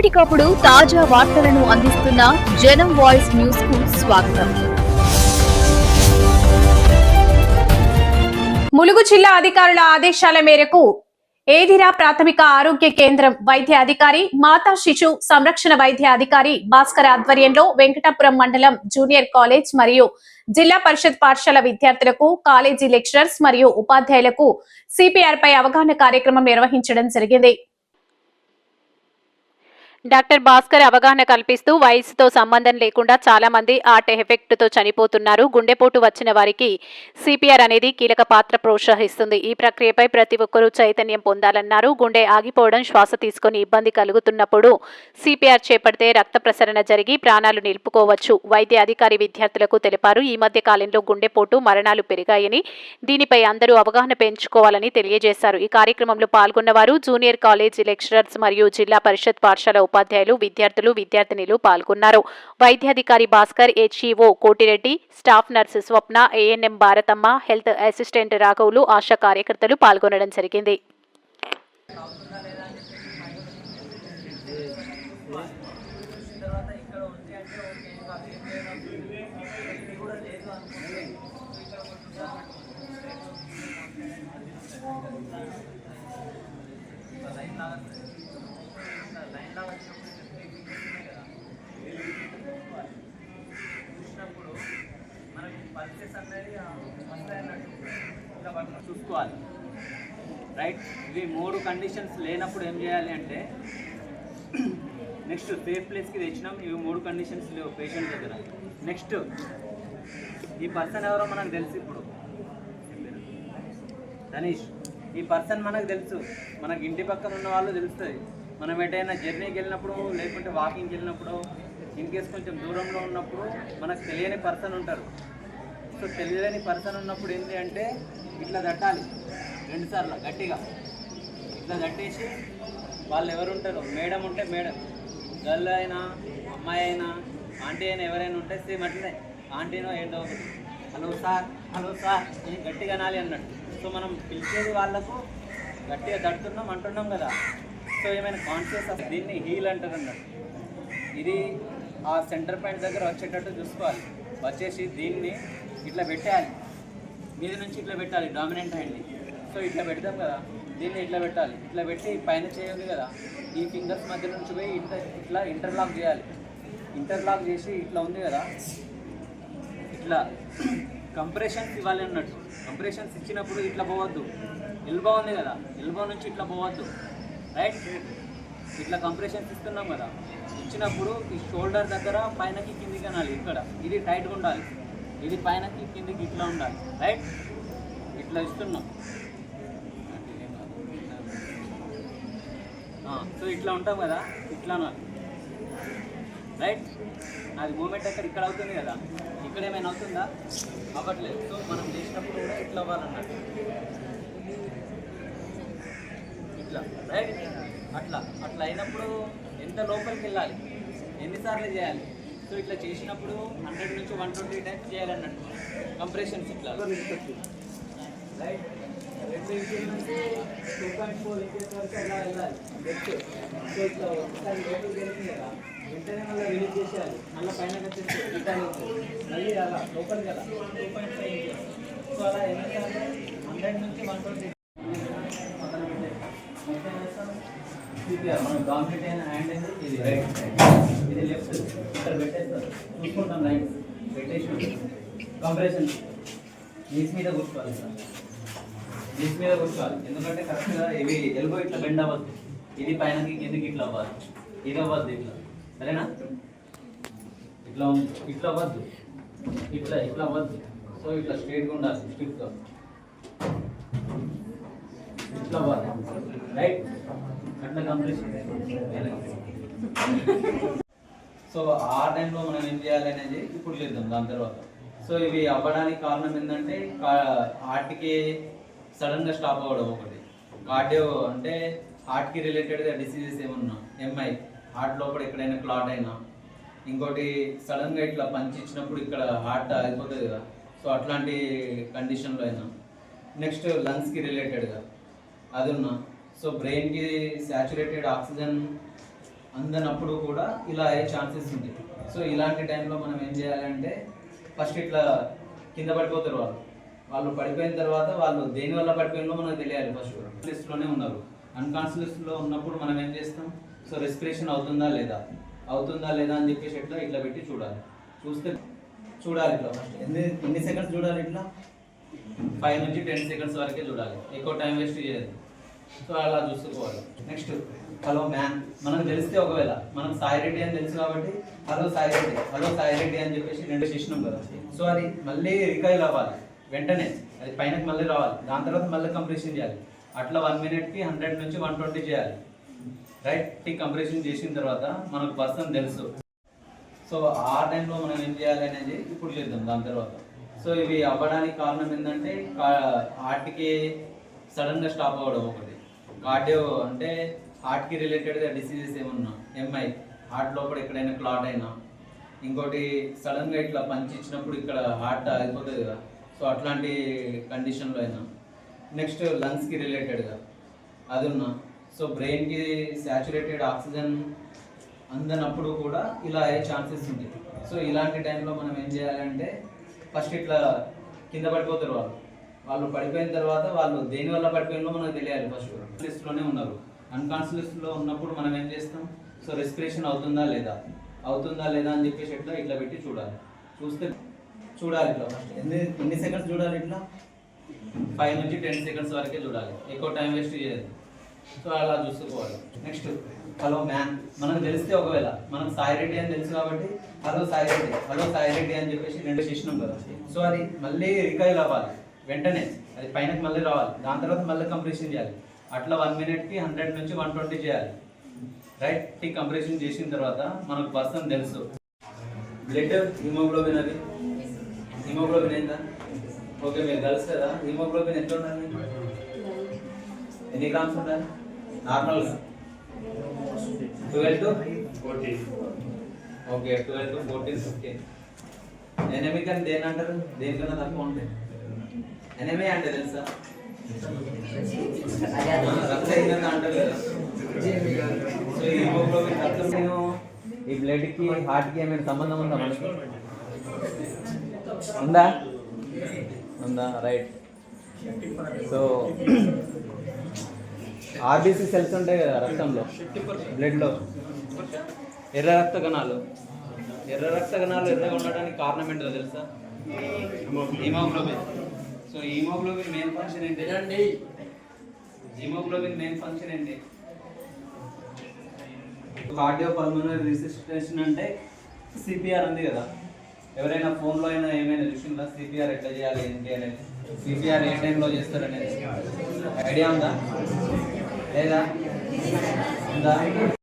ఎప్పటికప్పుడు తాజా వార్తలను అందిస్తున్న జనం వాయిస్ న్యూస్కు స్వాగతం. ములుగు జిల్లా అధికారుల ఆదేశాల మేరకు ఏదిరా ప్రాథమిక ఆరోగ్య కేంద్రం వైద్య అధికారి మాతా శిశు సంరక్షణ వైద్య అధికారి భాస్కర్ ఆధ్వర్యంలో వెంకటాపురం మండలం జూనియర్ కాలేజ్ మరియు జిల్లా పరిషత్ పాఠశాల విద్యార్థులకు కాలేజీ లెక్చరర్స్ మరియు ఉపాధ్యాయులకు సిపిఆర్ పై అవగాహన కార్యక్రమం నిర్వహించడం జరిగింది. డాక్టర్ భాస్కర్ అవగాహన కల్పిస్తూ వయసుతో సంబంధం లేకుండా చాలా మంది ఆర్ట్ ఎఫెక్ట్తో చనిపోతున్నారు. గుండెపోటు వచ్చిన వారికి సిపిఆర్ అనేది కీలక పాత్ర ప్రోత్సహిస్తుంది. ఈ ప్రక్రియపై ప్రతి ఒక్కరూ చైతన్యం పొందాలన్నారు. గుండె ఆగిపోవడం శ్వాస తీసుకొని ఇబ్బంది కలుగుతున్నప్పుడు సిపిఆర్ చేపడితే రక్త ప్రసరణ జరిగి ప్రాణాలు నిలుపుకోవచ్చు. వైద్య అధికారి విద్యార్థులకు తెలిపారు. ఈ మధ్య కాలంలో గుండెపోటు మరణాలు పెరిగాయని దీనిపై అందరూ అవగాహన పెంచుకోవాలని తెలియజేశారు. ఈ కార్యక్రమంలో పాల్గొన్న వారు జూనియర్ కాలేజీ లెక్చరర్స్ మరియు జిల్లా పరిషత్ పాఠశాల ఉపాధ్యాయులు విద్యార్థులు విద్యార్థినిలు పాల్గొన్నారు. వైద్యాధికారి Bhaskar HEO Kotireddy staff nurse Swapna ANM Bharathamma health assistant రాఘవులు ASHA కార్యకర్తలు పాల్గొనడం జరిగింది. చూసినప్పుడు మనకి పల్సెస్ అనేది వస్తాయన్నట్టు ఇట్లా పట్టుకొని చూసుకోవాలి. రైట్ ఇవి మూడు కండిషన్స్ లేనప్పుడు ఏం చేయాలి అంటే నెక్స్ట్ సేఫ్ ప్లేస్కి తెచ్చినాం. ఇవి మూడు కండిషన్స్ లేవు పేషెంట్ దగ్గర. నెక్స్ట్ ఈ పర్సన్ ఎవరో మనకు తెలుసు ఇప్పుడు. ధనీష్ ఈ పర్సన్ మనకు తెలుసు. మనకి ఇంటి పక్కన ఉన్న వాళ్ళు తెలుస్తుంది. మనం ఎటైనా జర్నీకి వెళ్ళినప్పుడు లేకుంటే వాకింగ్కి వెళ్ళినప్పుడు ఇన్ కేస్ కొంచెం దూరంలో ఉన్నప్పుడు మనకు తెలియని పర్సన్ ఉంటారు. సో తెలియని పర్సన్ ఉన్నప్పుడు ఏంటి అంటే ఇట్లా తట్టాలి. రెండుసార్లు గట్టిగా. ఇట్లా తట్టేసి వాళ్ళు ఎవరు ఉంటారు? మేడం ఉంటే మేడం. గర్ల్ అయినా అమ్మాయి అయినా ఆంటీ అయినా ఎవరైనా ఉంటే సేమ్ అట్లనే. ఆంటీనో ఏంటో హలో సార్ హలో సార్ అని గట్టిగా అనాలి అన్నాడు. సో మనం పిలిచేది వాళ్ళకు గట్టిగా తడుతున్నాం అంటున్నాం కదా. సో ఏమైనా కాన్షియస్ దీన్ని హీల్ అంటారు అన్నట్టు ఇది ఆ సెంటర్ పాయింట్ దగ్గర వచ్చేటట్టు చూసుకోవాలి. వచ్చేసి దీన్ని ఇట్లా పెట్టేయాలి. మీద నుంచి ఇట్లా పెట్టాలి డామినెంట్ హ్యాండ్ని సో ఇట్లా పెడతాం కదా దీన్ని ఇట్లా పెట్టాలి. ఇట్లా పెట్టి పైన చేయాలి కదా ఈ ఫింగర్స్ మధ్య నుంచి పోయి ఇట్లా ఇట్లా ఇంటర్లాక్ చేయాలి. ఇంటర్లాక్ చేసి ఇట్లా ఉంది కదా ఇట్లా కంప్రెషన్స్ ఇవ్వాలి అన్నట్టు. కంప్రెషన్స్ ఇచ్చినప్పుడు ఇట్లా పోవద్దు. ఎల్బో ఉంది కదా ఎల్బో నుంచి ఇట్లా పోవద్దు. రైట్ ఇట్లా కంప్రెషన్స్ ఇస్తున్నాం కదా. ఇచ్చినప్పుడు ఈ షోల్డర్ దగ్గర పైనకి కిందికి అనాలి ఇక్కడ. ఇది టైట్గా ఉండాలి. ఇది పైనకి కిందికి ఇట్లా ఉండాలి. రైట్ ఇట్లా ఇస్తున్నాం. సో ఇట్లా ఉంటాం కదా. ఇట్లా అనాలి. రైట్ అది మూమెంట్ అక్కడ ఇక్కడ అవుతుంది కదా. ఇక్కడ ఏమైనా అవుతుందా? అవ్వట్లేదు. సో మనం చేసినప్పుడు కూడా ఇట్లా అవ్వాలన్నట్టు. ఇట్లా. రైట్ అట్లా. అట్లా అయినప్పుడు ఎంత లోపలికి వెళ్ళాలి? ఎన్నిసార్లు చేయాలి? సో ఇట్లా చేసినప్పుడు హండ్రెడ్ నుంచి వన్ ట్వంటీ టైమ్స్ చేయాలన్నట్టు. కంప్రెషన్స్ ఇట్లా రైట్ రెండు ఇంచుల నుంచి టూ పాయింట్ ఫోర్ ఇంచెస్ వరకు అలా వెళ్ళాలి. నెక్స్ట్ సో ఇట్లా ఒకసారి లోపలికి వెళ్తుంది కదా వెంటనే మళ్ళీ రిలీజ్ చేసేయాలి. మళ్ళీ పైన వచ్చేసి రిటర్న్ మళ్ళీ అలా లోపలికి అలా. Two point five inches so అలా ఎన్నిసార్లు? హండ్రెడ్ నుంచి వన్ ట్వంటీ మనం కాంప్లీట్ అయిన హ్యాండ్ అనేది ఇది రైట్ ఇది లెఫ్ట్ ఇక్కడ పెట్టేస్తారు. చూసుకుంటాం లైన్ పెట్టేసి కంప్రెషన్ నీస్ మీద కూర్చోవాలి సార్. నీస్ మీద కూర్చోవాలి. ఎందుకంటే కరెక్ట్గా ఇవి ఎల్బో ఇట్లా బెండ్ అవ్వద్దు. ఇది పైనకి కిందకి ఇట్లా అవ్వాలి. ఇది అవ్వద్దు ఇట్లా. సరేనా? ఇట్లా ఉంది. ఇట్లా అవ్వద్దు. ఇట్లా ఇట్లా అవ్వద్దు. సో ఇట్లా స్ట్రైట్గా ఉండాలి. స్ట్రిక్ట్గా. ఇట్లా రైట్ అట్లా కంప్లీషన్ సో ఆ టైంలో మనం ఏం చేయాలి అనేది ఇప్పుడు చేద్దాం దాని తర్వాత. సో ఇవి అవ్వడానికి కారణం ఏంటంటే హార్ట్కి సడన్గా స్టాప్ అవ్వడం ఒకటి. కార్డియో అంటే హార్ట్కి రిలేటెడ్గా డిసీజెస్ ఏమన్నా ఎంఐ హార్ట్ లోపల ఎక్కడైనా క్లాట్ అయినా ఇంకోటి సడన్గా ఇట్లా పంచిచ్చినప్పుడు ఇక్కడ హార్ట్ ఆగిపోతుంది కదా. సో అట్లాంటి కండిషన్లో అయినా. నెక్స్ట్ లంగ్స్కి రిలేటెడ్గా అది ఉన్నా. సో బ్రెయిన్కి శాచురేటెడ్ ఆక్సిజన్ అందనప్పుడు కూడా ఇలా అయ్యే ఛాన్సెస్ ఉంటాయి. సో ఇలాంటి టైంలో మనం ఏం చేయాలంటే ఫస్ట్ ఇట్లా కింద పడిపోతారు వాళ్ళు. వాళ్ళు పడిపోయిన తర్వాత వాళ్ళు దేని వల్ల పడిపోయినో మనకు తెలియాలి ఫస్ట్. లిస్ట్లోనే ఉన్నారు. అన్కాన్షియస్లో ఉన్నప్పుడు మనం ఏం చేస్తాం? సో రెస్పిరేషన్ అవుతుందా లేదా? అవుతుందా లేదా అని చెప్పేసి ఇట్లా ఇట్లా పెట్టి చూడాలి. చూస్తే చూడాలి ఇట్లా ఫస్ట్. ఎన్ని ఎన్ని సెకండ్స్ చూడాలి ఇట్లా? ఫైవ్ నుంచి టెన్ సెకండ్స్ వరకే చూడాలి. ఎక్కువ టైం వేస్ట్ చేయదు. సో అలా చూసుకోవాలి. నెక్స్ట్ హలో మ్యామ్ మనకు తెలిస్తే ఒకవేళ మనం సాయి రెడ్డి అని తెలుసు కాబట్టి హలో సాయి రెడ్డి హలో సాయి రెడ్డి అని చెప్పేసి రెండు చేసినాం కదా. సో అది మళ్ళీ రికైల్ అవ్వాలి. వెంటనే. అది పైనకి మళ్ళీ రావాలి. దాని తర్వాత మళ్ళీ కంప్రెషన్ చేయాలి. అట్లా వన్ మినిట్కి హండ్రెడ్ నుంచి వన్ ట్వంటీ చేయాలి. రైట్ టీ కంప్రెషన్ చేసిన తర్వాత మనకు పర్సన్ తెలుసు. సో ఆ టైంలో మనం ఏం చేయాలి అనేది ఇప్పుడు చేద్దాం. దాని తర్వాత. సో ఇవి అవ్వడానికి కారణం ఏంటంటే హార్ట్కి సడన్గా స్టాప్ అవ్వడం ఒకటి. కార్డియో అంటే హార్ట్కి రిలేటెడ్గా డిసీజెస్ ఏమన్నా ఎంఐ హార్ట్ లోపల ఎక్కడైనా క్లాట్ అయినా ఇంకోటి సడన్గా ఇట్లా పంచి ఇచ్చినప్పుడు ఇక్కడ హార్ట్ ఆగిపోతుంది కదా సో అట్లాంటి కండిషన్లో అయినా. నెక్స్ట్ లంగ్స్కి రిలేటెడ్గా అది ఉన్నా. సో బ్రెయిన్కి శాచురేటెడ్ ఆక్సిజన్ అందనప్పుడు కూడా ఇలా అయ్యే ఛాన్సెస్ ఉంటాయి. సో ఇలాంటి టైంలో మనం ఏం చేయాలంటే ఫస్ట్ ఇట్లా కింద పడిపోతారు వాళ్ళు. వాళ్ళు పడిపోయిన తర్వాత వాళ్ళు దేని వల్ల పడిపోయినో మనకు తెలియాలి ఫస్ట్. లిస్ట్లోనే ఉన్నారు. అన్కాన్షియస్లో ఉన్నప్పుడు మనం ఏం చేస్తాం? సో రెస్పిరేషన్ అవుతుందా లేదా? అవుతుందా లేదా అని చెప్పేసి ఇట్లా ఇట్లా పెట్టి చూడాలి. చూస్తే చూడాలి ఇట్లా ఫస్ట్ ఎన్ని ఎన్ని సెకండ్స్ చూడాలి ఇట్లా? ఫైవ్ నుంచి టెన్ సెకండ్స్ వరకే చూడాలి. ఎక్కువ టైం వేస్ట్ చేయదు సో అలా చూసుకోవాలి. నెక్స్ట్ హలో మ్యామ్ మనకు తెలిస్తే ఒకవేళ మనం సాయి రెడ్డి అని తెలుసు కాబట్టి హలో సాయి రెడ్డి హలో సాయి రెడ్డి అని చెప్పేసి రెండు చేసినాం కదా సో అది మళ్ళీ రికైల్ అవ్వాలి. వెంటనే అది పైనకి మళ్ళీ రావాలి. దాని తర్వాత మళ్ళీ కంప్రెషన్ చేయాలి. అట్లా వన్ మినిట్కి హండ్రెడ్ నుంచి వన్ ట్వంటీ చేయాలి. రైట్ టీ కంప్రెషన్ చేసిన తర్వాత మనకు పర్సన్ తెలుసు. బ్లడ్ హిమోగ్లోబిన్ అది? హిమోగ్లోబిన్ ఏందా? ఓకే మీరు తెలుసు కదా హిమోగ్లోబిన్ ఎంత ఉండాలి ఎన్ని గ్రామ్స్ ఉండాలి? నార్మల్గా twelve? To okay twelve to fourteen fifteen. Anaemic అని దేని అంటారు? దేనికన్నా తక్కువ ఉంటాయి ఎనమే అంటే తెలుసా? రక్తహీనత అంటారు కదా. సో ఈ హిమోగ్లోబిన్ రక్తం ఈ బ్లడ్కి హార్ట్కి ఏమైనా సంబంధం ఉందా మనకి? ఉందా? ఉందా రైట్ సో ఆర్బీసీ సెల్స్ ఉంటాయి కదా రక్తంలో బ్లడ్లో. ఎర్ర రక్త కణాలు. ఎర్ర రక్త కణాలు ఎర్రగా ఉండడానికి కారణం ఏంటో తెలుసా? Haemoglobin. So haemoglobin main function ఏంటి? హిమోగ్లోబిన్ మెయిన్ ఫంక్షన్ ఏంటి? కార్డియో పల్మనరీ రెసిస్టేషన్ అంటే సిపిఆర్ ఉంది కదా. ఎవరైనా ఫోన్లో అయినా ఏమైనా చూసిందా? సిపిఆర్ ఎట్లా చేయాలి ఏంటి అనేది? సిపిఆర్ ఏ టైంలో చేస్తారు అనేది ఐడియా ఉందా? లేదా ఉందా